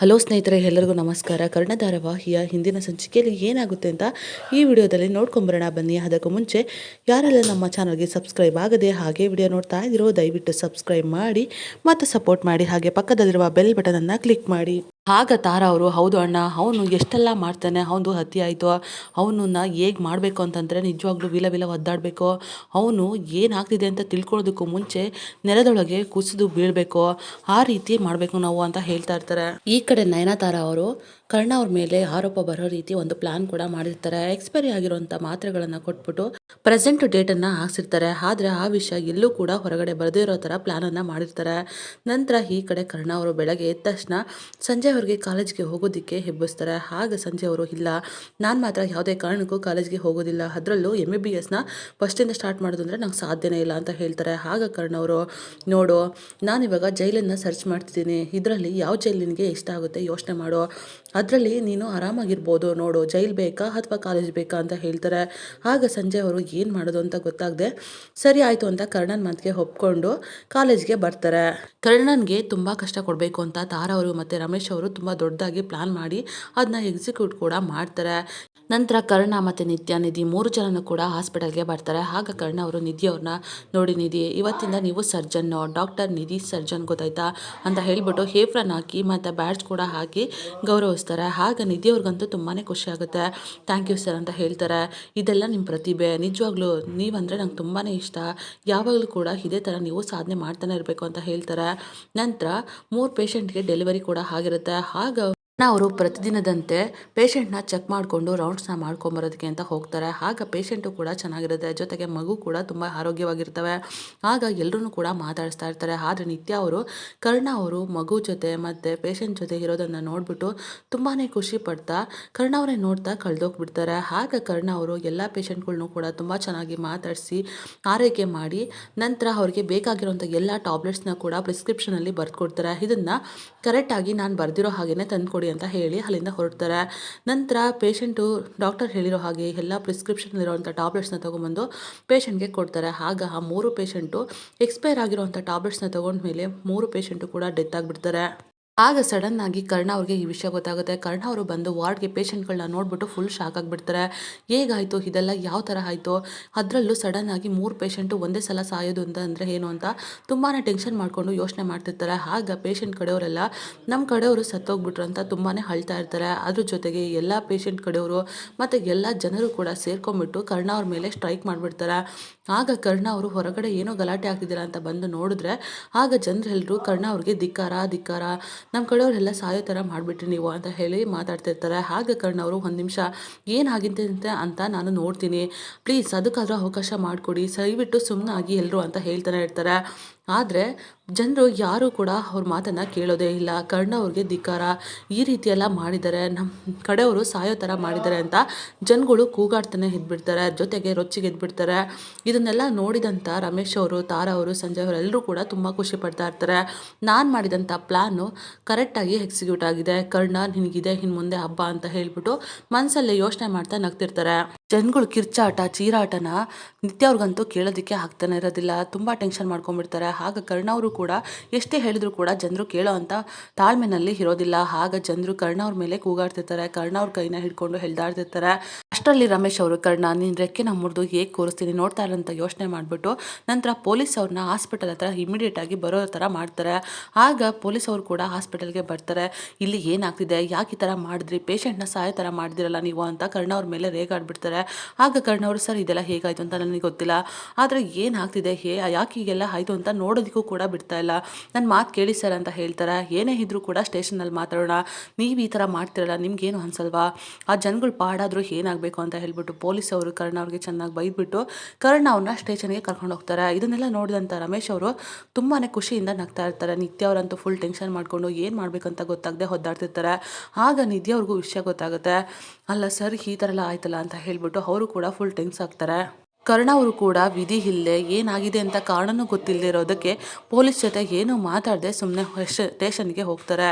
Hello ಸ್ನೇಹಿತರೆ, ಎಲ್ಲರಿಗೂ ನಮಸ್ಕಾರ. ಕರ್ಣಧಾರವಾಹಿಯ ಹಿಂದಿನ ಸಂಚಿಕೆಯಲ್ಲಿ ಏನಾಗುತ್ತೆ ಅಂತ ಈ ವಿಡಿಯೋದಲ್ಲಿ ನೋಡ್ಕೊಂಬರೋಣ. ಬನ್ನಿ, ಅದಕ್ಕೂ ಮುಂಚೆ ಯಾರೆಲ್ಲ ನಮ್ಮ ಚಾನಲ್ಗೆ ಸಬ್ಸ್ಕ್ರೈಬ್ ಆಗದೆ ಹಾಗೆ ವಿಡಿಯೋ ನೋಡ್ತಾ ಇದ್ದೀರೋ ದಯವಿಟ್ಟು ಸಬ್ಸ್ಕ್ರೈಬ್ ಮಾಡಿ ಮತ್ತು ಸಪೋರ್ಟ್ ಮಾಡಿ. ಹಾಗೆ ಪಕ್ಕದಲ್ಲಿರುವ ಬೆಲ್ ಬಟನನ್ನು ಕ್ಲಿಕ್ ಮಾಡಿ. ಆಗ ತಾರ ಅವರು, ಹೌದು ಅಣ್ಣ, ಅವನು ಎಷ್ಟೆಲ್ಲ ಮಾಡ್ತಾನೆ ಅವನು ಹತ್ಯೆ ಆಯಿತು, ಅವನನ್ನ ಹೇಗೆ ಮಾಡಬೇಕು ಅಂತಂದರೆ ನಿಜವಾಗ್ಲೂ ವಿಲ ವಿಲ ಒದ್ದಾಡಬೇಕು, ಅವನು ಏನಾಗ್ತಿದೆ ಅಂತ ತಿಳ್ಕೊಳ್ಳೋದಕ್ಕೂ ಮುಂಚೆ ನೆಲದೊಳಗೆ ಕುಸಿದು ಬೀಳಬೇಕು, ಆ ರೀತಿ ಮಾಡಬೇಕು ನಾವು ಅಂತ ಹೇಳ್ತಾ ಇರ್ತಾರೆ. ಈ ಕಡೆ ನಯನತಾರ ಅವರು, ಕರ್ಣ ಅವ್ರ ಮೇಲೆ ಆರೋಪ ಬರೋ ರೀತಿ ಒಂದು ಪ್ಲಾನ್ ಕೂಡ ಮಾಡಿರ್ತಾರೆ. ಎಕ್ಸ್ಪೈರಿ ಆಗಿರುವಂಥ ಮಾತ್ರೆಗಳನ್ನು ಕೊಟ್ಬಿಟ್ಟು ಪ್ರೆಸೆಂಟ್ ಡೇಟನ್ನು ಹಾಕ್ಸಿರ್ತಾರೆ. ಆದರೆ ಆ ವಿಷಯ ಎಲ್ಲೂ ಕೂಡ ಹೊರಗಡೆ ಬರದೇ ಇರೋ ಥರ ಪ್ಲಾನನ್ನು ಮಾಡಿರ್ತಾರೆ. ನಂತರ ಈ ಕಡೆ ಕರ್ಣ ಅವರು ಬೆಳಗ್ಗೆ ಎದ್ದ ತಕ್ಷಣ ಸಂಜೆ ಅವ್ರಿಗೆ ಕಾಲೇಜ್ಗೆ ಹೋಗೋದಕ್ಕೆ ಹೆಬ್ಬಿಸ್ತಾರೆ. ಆಗ ಸಂಜೆ ಅವರು ಇಲ್ಲ. ನಾನು ಮಾತ್ರ ಯಾವುದೇ ಕಾರಣಕ್ಕೂ ಕಾಲೇಜ್ಗೆ ಹೋಗೋದಿಲ್ಲ. ಅದರಲ್ಲೂ ಎಂ ಎ ಬಿ ಎಸ್ನ ಫಸ್ಟಿಂದ ಸ್ಟಾರ್ಟ್ ಮಾಡೋದು ಅಂದರೆ ನಂಗೆ ಸಾಧ್ಯನೇ ಇಲ್ಲ ಅಂತ ಹೇಳ್ತಾರೆ. ಆಗ ಕರ್ಣ ಅವರು, ನೋಡು ನಾನಿವಾಗ ಜೈಲನ್ನು ಸರ್ಚ್ ಮಾಡ್ತಿದ್ದೀನಿ. ಇದರಲ್ಲಿ ಯಾವ ಜೈಲ್ ನಿನಗೆ ಇಷ್ಟ ಆಗುತ್ತೆ ಯೋಚನೆ ಮಾಡು. ಅದರಲ್ಲಿ ನೀನು ಆರಾಮಾಗಿರ್ಬೋದು. ನೋಡು, ಜೈಲ್ ಬೇಕಾ ಅಥವಾ ಕಾಲೇಜ್ ಬೇಕಾ ಅಂತ ಹೇಳ್ತಾರೆ. ಆಗ ಸಂಜೆ ಅವರು ಏನು ಮಾಡೋದು ಅಂತ ಗೊತ್ತಾಗದೆ, ಸರಿ ಆಯಿತು ಅಂತ ಕರ್ಣನ್ ಮಾತಿಗೆ ಒಪ್ಕೊಂಡು ಕಾಲೇಜ್ಗೆ ಬರ್ತಾರೆ. ಕರ್ಣನ್ಗೆ ತುಂಬ ಕಷ್ಟ ಕೊಡಬೇಕು ಅಂತ ತಾರಾ ಅವರು ಮತ್ತು ರಮೇಶ್ ಅವರು ತುಂಬ ದೊಡ್ಡದಾಗಿ ಪ್ಲಾನ್ ಮಾಡಿ ಅದನ್ನ ಎಕ್ಸಿಕ್ಯೂಟ್ ಕೂಡ ಮಾಡ್ತಾರೆ. ನಂತರ ಕರ್ಣ ಮತ್ತು ನಿತ್ಯ ನಿಧಿ ಮೂರು ಜನನು ಕೂಡ ಹಾಸ್ಪಿಟಲ್ಗೆ ಬರ್ತಾರೆ. ಆಗ ಕರ್ಣ ಅವರು ನಿಧಿ ಅವ್ರನ್ನ ನೋಡಿ, ನಿಧಿ, ಇವತ್ತಿಂದ ನೀವು ಸರ್ಜನ್ ಡಾಕ್ಟರ್ ನಿಧಿ ಸರ್ಜನ್ ಗೊತ್ತಾಯ್ತಾ? ಅಂತ ಹೇಳಿಬಿಟ್ಟು ಹೇಫ್ರನ್ ಹಾಕಿ ಮತ್ತು ಬ್ಯಾಡ್ಜ್ ಕೂಡ ಹಾಕಿ ಗೌರವಿಸ್ತಾರೆ. ಆಗ ನಿಧಿ ಅವ್ರಿಗಂತೂ ತುಂಬಾ ಖುಷಿ ಆಗುತ್ತೆ. ಥ್ಯಾಂಕ್ ಯು ಸರ್ ಅಂತ ಹೇಳ್ತಾರೆ. ಇದೆಲ್ಲ ನಿಮ್ಮ ಪ್ರತಿಭೆ. ನಿಜವಾಗ್ಲೂ ನೀವಂದರೆ ನಂಗೆ ತುಂಬಾ ಇಷ್ಟ. ಯಾವಾಗಲೂ ಕೂಡ ಇದೇ ಥರ ನೀವು ಸಾಧನೆ ಮಾಡ್ತಾನೆ ಇರಬೇಕು ಅಂತ ಹೇಳ್ತಾರೆ. ನಂತರ ಮೂರು ಪೇಷಂಟ್ಗೆ ಡೆಲಿವರಿ ಕೂಡ ಆಗಿರುತ್ತೆ. ಆಗ ಅವರು ಪ್ರತಿದಿನದಂತೆ ಪೇಷಂಟ್ನ ಚೆಕ್ ಮಾಡಿಕೊಂಡು ರೌಂಡ್ಸ್ನ ಮಾಡ್ಕೊಂಬರೋದಕ್ಕೆ ಅಂತ ಹೋಗ್ತಾರೆ. ಆಗ ಪೇಷಂಟು ಕೂಡ ಚೆನ್ನಾಗಿರುತ್ತೆ. ಜೊತೆಗೆ ಮಗು ಕೂಡ ತುಂಬ ಆರೋಗ್ಯವಾಗಿರ್ತವೆ. ಆಗ ಎಲ್ಲರೂ ಕೂಡ ಮಾತಾಡಿಸ್ತಾ ಇರ್ತಾರೆ. ಆದರೆ ನಿತ್ಯ ಅವರು, ಕರ್ಣ ಅವರು ಮಗು ಜೊತೆ ಮತ್ತು ಪೇಷಂಟ್ ಜೊತೆ ಇರೋದನ್ನು ನೋಡಿಬಿಟ್ಟು ತುಂಬಾ ಖುಷಿ ಪಡ್ತಾ ಕರ್ಣ ಅವರೇ ನೋಡ್ತಾ ಕಳೆದೋಗ್ಬಿಡ್ತಾರೆ. ಆಗ ಕರ್ಣ ಅವರು ಎಲ್ಲ ಪೇಷಂಟ್ಗಳ್ನೂ ಕೂಡ ತುಂಬ ಚೆನ್ನಾಗಿ ಮಾತಾಡಿಸಿ ಆರೈಕೆ ಮಾಡಿ ನಂತರ ಅವ್ರಿಗೆ ಬೇಕಾಗಿರೋಂಥ ಎಲ್ಲ ಟ್ಯಾಬ್ಲೆಟ್ಸ್ನ ಕೂಡ ಪ್ರಿಸ್ಕ್ರಿಪ್ಷನಲ್ಲಿ ಬರ್ಕೊಡ್ತಾರೆ ಇದನ್ನು ಕರೆಕ್ಟಾಗಿ ನಾನು ಬರೆದಿರೋ ಹಾಗೆಯೇ ತಂದುಕೊಡಿ ಅಂತ ಹೇಳಿ ಅಲ್ಲಿಂದ ಹೊರಡ್ತಾರೆ. ನಂತರ ಪೇಷಂಟು ಡಾಕ್ಟರ್ ಹೇಳಿರೋ ಹಾಗೆ ಎಲ್ಲ ಪ್ರಿಸ್ಕ್ರಿಪ್ಷನಲ್ಲಿರುವಂಥ ಟ್ಯಾಬ್ಲೆಟ್ಸ್ನ ತೊಗೊಂಬಂದು ಪೇಷಂಟ್ಗೆ ಕೊಡ್ತಾರೆ. ಆಗ ಆ ಮೂರು ಪೇಷಂಟು ಎಕ್ಸ್ಪೈರ್ ಆಗಿರುವಂಥ ಟ್ಯಾಬ್ಲೆಟ್ಸ್ನ ತೊಗೊಂಡ್ಮೇಲೆ ಮೂರು ಪೇಷಂಟು ಕೂಡ ಡೆತ್ ಆಗಿಬಿಡ್ತಾರೆ. ಆಗ ಸಡನ್ ಆಗಿ ಕರ್ಣ ಅವ್ರಿಗೆ ಈ ವಿಷಯ ಗೊತ್ತಾಗುತ್ತೆ. ಕರ್ಣ ಅವರು ಬಂದು ವಾರ್ಡ್ಗೆ ಪೇಷಂಟ್ಗಳನ್ನ ನೋಡ್ಬಿಟ್ಟು ಫುಲ್ ಶಾಕ್ ಆಗಿಬಿಡ್ತಾರೆ. ಹೇಗಾಯಿತು? ಇದೆಲ್ಲ ಯಾವ ಥರ ಆಯಿತು? ಅದರಲ್ಲೂ ಸಡನ್ ಆಗಿ ಮೂರು ಪೇಷಂಟು ಒಂದೇ ಸಲ ಸಾಯೋದು ಅಂತ ಅಂದರೆ ಏನು ಅಂತ ತುಂಬಾ ಟೆನ್ಷನ್ ಮಾಡಿಕೊಂಡು ಯೋಚನೆ ಮಾಡ್ತಿರ್ತಾರೆ. ಆಗ ಪೇಷಂಟ್ ಕಡೆಯವರೆಲ್ಲ ನಮ್ಮ ಕಡೆಯವರು ಸತ್ತೋಗ್ಬಿಟ್ರು ಅಂತ ತುಂಬಾ ಅಳ್ತಾ ಇರ್ತಾರೆ. ಅದ್ರ ಜೊತೆಗೆ ಎಲ್ಲ ಪೇಷಂಟ್ ಕಡೆಯವರು ಮತ್ತು ಎಲ್ಲ ಜನರು ಕೂಡ ಸೇರ್ಕೊಂಬಿಟ್ಟು ಕರ್ಣ ಅವ್ರ ಮೇಲೆ ಸ್ಟ್ರೈಕ್ ಮಾಡಿಬಿಡ್ತಾರೆ. ಆಗ ಕರ್ಣ ಅವರು ಹೊರಗಡೆ ಏನೋ ಗಲಾಟೆ ಆಗ್ತಿದ್ದೀರಾ ಅಂತ ಬಂದು ನೋಡಿದ್ರೆ ಆಗ ಜನರೆಲ್ಲರೂ ಕರ್ಣ ಅವ್ರಿಗೆ ಧಿಕ್ಕಾರ ಧಿಕ್ಕಾರ. ನಮ್ಮ ಕಡೆಯವರೆಲ್ಲ ಸಾಯೋ ಥರ ಮಾಡಿಬಿಟ್ರಿ ನೀವು ಅಂತ ಹೇಳಿ ಮಾತಾಡ್ತಿರ್ತಾರೆ. ಹಾಗೆ ಕಣ್ಣು ಅವರು ಒಂದು ನಿಮಿಷ ಏನಾಗಿದೆ ಅಂತ ನಾನು ನೋಡ್ತೀನಿ. ಪ್ಲೀಸ್ ಅದಕ್ಕಾದ್ರೂ ಅವಕಾಶ ಮಾಡಿಕೊಡಿ. ದಯವಿಟ್ಟು ಸುಮ್ಮನಾಗಿ ಎಲ್ಲರೂ ಅಂತ ಹೇಳ್ತಾನೆ ಇರ್ತಾರೆ. ಆದರೆ ಜನರು ಯಾರೂ ಕೂಡ ಅವ್ರ ಮಾತನ್ನು ಕೇಳೋದೇ ಇಲ್ಲ. ಕರ್ಣ ಅವ್ರಿಗೆ ಧಿಕ್ಕಾರ. ಈ ರೀತಿಯೆಲ್ಲ ಮಾಡಿದ್ದಾರೆ. ನಮ್ಮ ಕಡೆಯವರು ಸಾಯೋ ಥರ ಮಾಡಿದ್ದಾರೆ ಅಂತ ಜನಗಳು ಕೂಗಾಡ್ತಾನೆ ಇದ್ಬಿಡ್ತಾರೆ. ಜೊತೆಗೆ ರೊಚ್ಚಿಗೆ ಎದ್ಬಿಡ್ತಾರೆ ಇದನ್ನೆಲ್ಲ ನೋಡಿದಂಥ ರಮೇಶ್ ಅವರು, ತಾರಾ ಅವರು, ಸಂಜಯ್ ಅವರು ಎಲ್ಲರೂ ಕೂಡ ತುಂಬ ಖುಷಿ ಪಡ್ತಾ ಇರ್ತಾರೆ. ನಾನು ಮಾಡಿದಂಥ ಪ್ಲ್ಯಾನು ಕರೆಕ್ಟಾಗಿ ಎಕ್ಸಿಕ್ಯೂಟ್ ಆಗಿದೆ. ಕರ್ಣ ನಿನಗಿದೆ ಇನ್ನು ಮುಂದೆ ಹಬ್ಬ ಅಂತ ಹೇಳ್ಬಿಟ್ಟು ಮನಸ್ಸಲ್ಲೇ ಯೋಚನೆ ಮಾಡ್ತಾ ನಗ್ತಿರ್ತಾರೆ. ಜನಗಳು ಕಿರ್ಚಾಟ, ಚೀರಾಟನ ನಿತ್ಯ ಅವ್ರಿಗಂತೂ ಕೇಳೋದಕ್ಕೆ ಆಗ್ತಾನೆ ಇರೋದಿಲ್ಲ. ತುಂಬ ಟೆನ್ಷನ್ ಮಾಡ್ಕೊಂಡ್ಬಿಡ್ತಾರೆ. ಆಗ ಕರ್ಣ ಅವರು ಕೂಡ ಎಷ್ಟೇ ಹೇಳಿದ್ರು ಕೂಡ ಜನರು ಕೇಳೋ ಅಂಥ ತಾಳ್ಮೆನಲ್ಲಿ ಇರೋದಿಲ್ಲ. ಆಗ ಜನರು ಕರ್ಣ ಅವ್ರ ಮೇಲೆ ಕೂಗಾಡ್ತಿರ್ತಾರೆ ಕರ್ಣ ಅವ್ರ ಕೈನ ಹಿಡ್ಕೊಂಡು ಹೆಳ್ದಾಡ್ತಿರ್ತಾರೆ ಅಷ್ಟರಲ್ಲಿ ರಮೇಶ್ ಅವರು, ಕರ್ಣ, ನೀನು ರೆಕ್ಕೆನ ಮುರಿದು ಹೇಗೆ ಕೂರಿಸ್ತೀನಿ? ನೋಡ್ತಾ ಇರೋಂಥ ಯೋಚನೆ ಮಾಡಿಬಿಟ್ಟು ನಂತರ ಪೊಲೀಸ್ ಅವ್ರನ್ನ ಹಾಸ್ಪಿಟಲ್ ಹತ್ರ ಇಮಿಡಿಯೇಟ್ ಆಗಿ ಬರೋ ಥರ ಮಾಡ್ತಾರೆ. ಆಗ ಪೊಲೀಸ್ ಅವರು ಕೂಡ ಹಾಸ್ಪಿಟಲ್ಗೆ ಬರ್ತಾರೆ. ಇಲ್ಲಿ ಏನಾಗ್ತಿದೆ? ಯಾಕೆ ಈ ಥರ ಮಾಡಿದ್ರಿ? ಪೇಷಂಟ್ನ ಸಹಾಯ ಥರ ಮಾಡಿದಿರಲ್ಲ ನೀವು? ಅಂತ ಕರ್ಣ ಅವ್ರ ಮೇಲೆ ರೇಗಾಡ್ಬಿಡ್ತಾರೆ. ಆಗ ಕರ್ಣ ಅವರು ಸರ್, ಇದೆಲ್ಲ ಹೇಗಾಯಿತು ಅಂತ ನನಗೆ ಗೊತ್ತಿಲ್ಲ. ಆದರೆ ಏನಾಗ್ತಿದೆ? ಹೇ, ಯಾಕೆ ಹೀಗೆಲ್ಲ ಆಯಿತು ಅಂತ ನೋಡೋದಕ್ಕೂ ಕೂಡ ಬಿಡ್ತಾ ಇಲ್ಲ. ನನ್ನ ಮಾತು ಕೇಳಿ ಸರ್ ಅಂತ ಹೇಳ್ತಾರೆ? ಏನೇ ಇದ್ರೂ ಕೂಡ ಸ್ಟೇಷನಲ್ಲಿ ಮಾತಾಡೋಣ. ನೀವು ಈ ಥರ ಮಾಡ್ತಿರಲ್ಲ, ನಿಮ್ಗೇನು ಅನ್ಸಲ್ವಾ? ಆ ಜನಗಳು ಪಾಡಾದರೂ ಏನಾಗಬೇಕು ಅಂತ ಹೇಳ್ಬಿಟ್ಟು ಪೊಲೀಸ್ ಅವರು ಕರ್ಣ ಅವ್ರಿಗೆ ಚೆನ್ನಾಗಿ ಬೈದ್ಬಿಟ್ಟು ಕರ್ಣ ಅವ್ರನ್ನ ಸ್ಟೇಷನ್ಗೆ ಕರ್ಕೊಂಡು ಹೋಗ್ತಾರೆ. ಇದನ್ನೆಲ್ಲ ನೋಡಿದಂಥ ರಮೇಶ್ ಅವರು ತುಂಬಾ ಖುಷಿಯಿಂದ ನಗ್ತಾ ಇರ್ತಾರೆ. ನಿತ್ಯ ಅವರಂತೂ ಫುಲ್ ಟೆನ್ಷನ್ ಮಾಡಿಕೊಂಡು ಏನು ಮಾಡಬೇಕಂತ ಗೊತ್ತಾಗದೆ ಹೊದ್ದಾಡ್ತಿರ್ತಾರೆ. ಆಗ ನಿತ್ಯ ಅವ್ರಿಗೂ ವಿಷಯ ಗೊತ್ತಾಗುತ್ತೆ. ಅಲ್ಲ ಸರ್, ಈ ಥರ ಎಲ್ಲ ಆಯ್ತಲ್ಲ ಅಂತ ಹೇಳ್ಬಿಟ್ಟು ಅವರು ಕೂಡ ಫುಲ್ ಟೆನ್ಸ್ ಆಗ್ತಾರೆ. ಕರ್ಣ ಅವರು ಕೂಡ ವಿಧಿ ಇಲ್ಲದೆ ಏನಾಗಿದೆ ಅಂತ ಕಾರಣನೂ ಗೊತ್ತಿಲ್ಲದೆ ಇರೋದಕ್ಕೆ ಪೊಲೀಸ್ ಜೊತೆ ಏನೂ ಮಾತಾಡದೆ ಸುಮ್ಮನೆ ಸ್ಟೇಷನ್ಗೆ ಹೋಗ್ತಾರೆ.